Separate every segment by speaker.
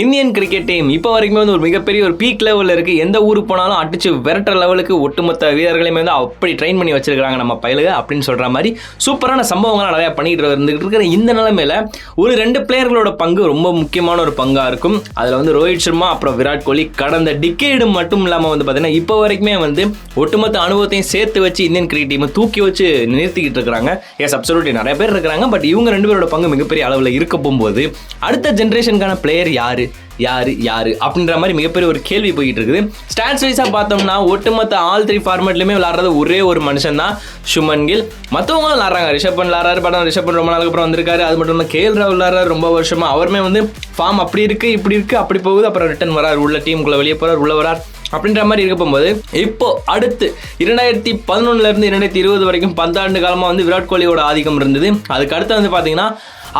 Speaker 1: Indian cricket team இப்போ வரைக்குமே வந்து ஒரு மிகப்பெரிய ஒரு பீக் லெவலில் இருக்குது எந்த ஊருக்கு போனாலும் அடிச்சு விரட்டுற லெவலுக்கு ஒட்டுமொத்த வீரர்களையுமே வந்து அப்படி ட்ரெயின் பண்ணி வச்சிருக்காங்க நம்ம பயலுக அப்படின்னு சொல்கிற மாதிரி சூப்பரான சம்பவங்கள்லாம் நிறையா பண்ணிட்டு இருந்துகிட்டு இருக்கிற இந்த நிலைமையில ஒரு ரெண்டு பிளேயர்களோட பங்கு ரொம்ப முக்கியமான ஒரு பங்காக இருக்கும். அதில் வந்து ரோஹித் சர்மா அப்புறம் விராட் கோலி. கடந்த டிக்கேடு மட்டும் இல்லாமல் வந்து பார்த்தீங்கன்னா இப்போ வரைக்குமே வந்து ஒட்டுமொத்த அனுபவத்தையும் சேர்த்து வச்சு இந்தியன் கிரிக்கெட் டீமை தூக்கி வச்சு நிறுத்திக்கிட்டு இருக்கிறாங்க. எஸ் அப்சல்யூட்லி நிறைய பேர் இருக்கிறாங்க. பட் இவங்க ரெண்டு பேரோட பங்கு மிகப்பெரிய அளவில் இருக்க போகும்போது அடுத்த ஜென்ரேஷனுக்கான பிளேயர் யாரு? யாரு யாரு? அப்படின்ற மாதிரி மிகப்பெரிய ஒரு கேள்வி போயிட்டு இருக்குது. ஸ்டாட்ஸ் வைஸாக பார்த்தோம்னா ஒட்டுமொத்த ஆல் த்ரீ ஃபார்மேட்லையுமே விளாட்றது ஒரே ஒரு மனுஷன் தான் சுமன் கில் மற்றவங்களும் விளாட்றாங்க ரிஷப் பண் விளாட்றாரு படம் ரிஷப் பண் ரொம்ப நாளுக்கு அப்புறம் வந்திருக்காரு. அது மட்டும் இல்லாமல் கேஎல் ராவ் விளாட்றாரு ரொம்ப வருஷமாக அவருமே வந்து ஃபார்ம் அப்படி இருக்குது இப்படி இருக்குது அப்படி போகுது. அப்புறம் ரிட்டன் வரார். உள்ள டீமுக்குள்ள வெளியே போகிறார் உள்ள வரார். அப்படின்ற மாதிரி இருக்க போகும்போது இப்போ அடுத்து இரண்டாயிரத்தி பதினொன்னுல இருந்து இரண்டாயிரத்தி இருபது வரைக்கும் பத்தாண்டு காலமாக வந்து விராட் கோலியோட ஆதிக்கம் இருந்தது. அதுக்கு அடுத்து வந்து பார்த்தீங்கன்னா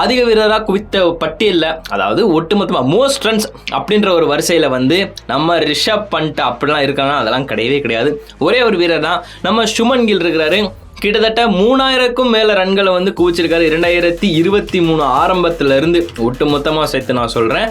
Speaker 1: அதிக வீரராக குவித்த பட்டியலில் அதாவது ஒட்டுமொத்தமாக மோஸ்ட் ரன்ஸ் அப்படின்ற ஒரு வரிசையில் வந்து நம்ம ரிஷப் பண்ட் அப்படிலாம் இருக்காங்க அதெல்லாம் கிடையவே கிடையாது. ஒரே ஒரு வீரர் தான். நம்ம சுமன் கில் இருக்கிறாரு. கிட்டத்தட்ட மூணாயிரக்கும் மேலே ரன்களை வந்து குவிச்சிருக்காரு. இரண்டாயிரத்தி இருபத்தி மூணு ஆரம்பத்துல இருந்து ஒட்டு மொத்தமாக சேர்த்து நான் சொல்கிறேன்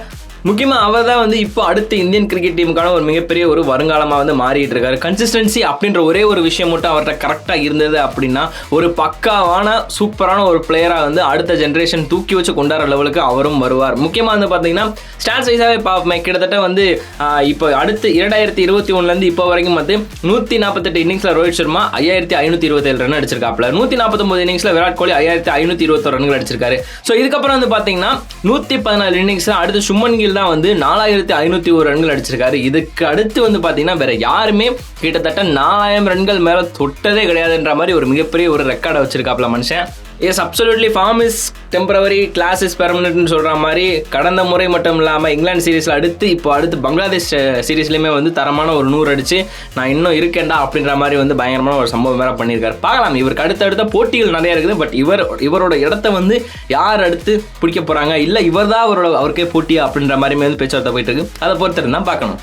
Speaker 1: முக்கியமாக அவர் தான் வந்து இப்போ அடுத்த இந்தியன் கிரிக்கெட் டீமுக்கான ஒரு மிகப்பெரிய ஒரு வருங்காலமாக வந்து மாறிட்டு இருக்காரு கன்சிஸ்டன்சி அப்படின்ற ஒரே ஒரு விஷயம் மட்டும் அவர்கிட்ட கரெக்டாக இருந்தது அப்படின்னா ஒரு பக்காவான சூப்பரான ஒரு பிளேயராக வந்து அடுத்த ஜென்ரேஷன் தூக்கி வச்சு கொண்டாடுற லெவலுக்கு அவரும் வருவார். முக்கியமாக வந்து பார்த்தீங்கன்னா ஸ்டாட்ஸ் வைஸாகவே பார்ப்போமே கிட்டத்தட்ட வந்து இப்போ அடுத்து இரண்டாயிரத்தி இருபத்தி ஒன்றுலேருந்து இப்போ வரைக்கும் வந்து நூற்றி நாற்பத்தெட்டு இன்னிங்ஸில் ரோஹித் சர்மா ஐயாயிரத்தி ஐநூற்றி இருபத்தேழு ரன் அடிச்சிருக்காப்ல நூற்றி நாற்பத்தொம்பது இன்னிங்ஸில் விராட் கோலி ஐயாயிரத்தி ஐநூற்றி இருபத்தொரு ரன்கள் அடிச்சிருக்காரு. ஸோ இதுக்கப்புறம் வந்து பார்த்தீங்கன்னா நூற்றி பதினாலு இன்னிங்ஸில் அடுத்து சுமன் கில் தான் வந்து நாலாயிரத்தி ஐநூற்றி ஒரு ரன்கள் அடிச்சிருக்காரு. இதுக்கு அடுத்து வந்து பார்த்தீங்கன்னா வேற யாருமே கிட்டத்தட்ட நாலாயிரம் ரன்கள் மேலே தொட்டதே கிடையாதுன்ற மாதிரி ஒரு மிகப்பெரிய ஒரு ரெக்கார்டை வச்சிருக்காப்ல மனுஷன். Yes absolutely form is temporary class is பெர்மனன்ட்னு சொல்கிற மாதிரி கடந்த முறை மட்டும் இல்லாமல் இங்கிலாந்து சீரீஸில் அடுத்து இப்போ அடுத்து பங்களாதேஷ் சீரீஸ்லையுமே வந்து தரமான ஒரு நூறு அடிச்சு நான் இன்னும் இருக்கேன்டா அப்படின்ற மாதிரி வந்து பயங்கரமான ஒரு சம்பவம் வேற பண்ணியிருக்காரு. பார்க்கலாம் இவருக்கு அடுத்தடுத்த போட்டிகள் நிறைய இருக்குது பட் இவர் இவரோட இடத்த வந்து யார் அடுத்து பிடிக்க போகிறாங்க இல்லை இவர் தான் அவரோட அவருக்கே போட்டியா அப்படின்ற மாதிரி வந்து பேச்சுவார்த்தை போயிட்டு இருக்கு. அதை பொறுத்து தான் பார்க்கணும்.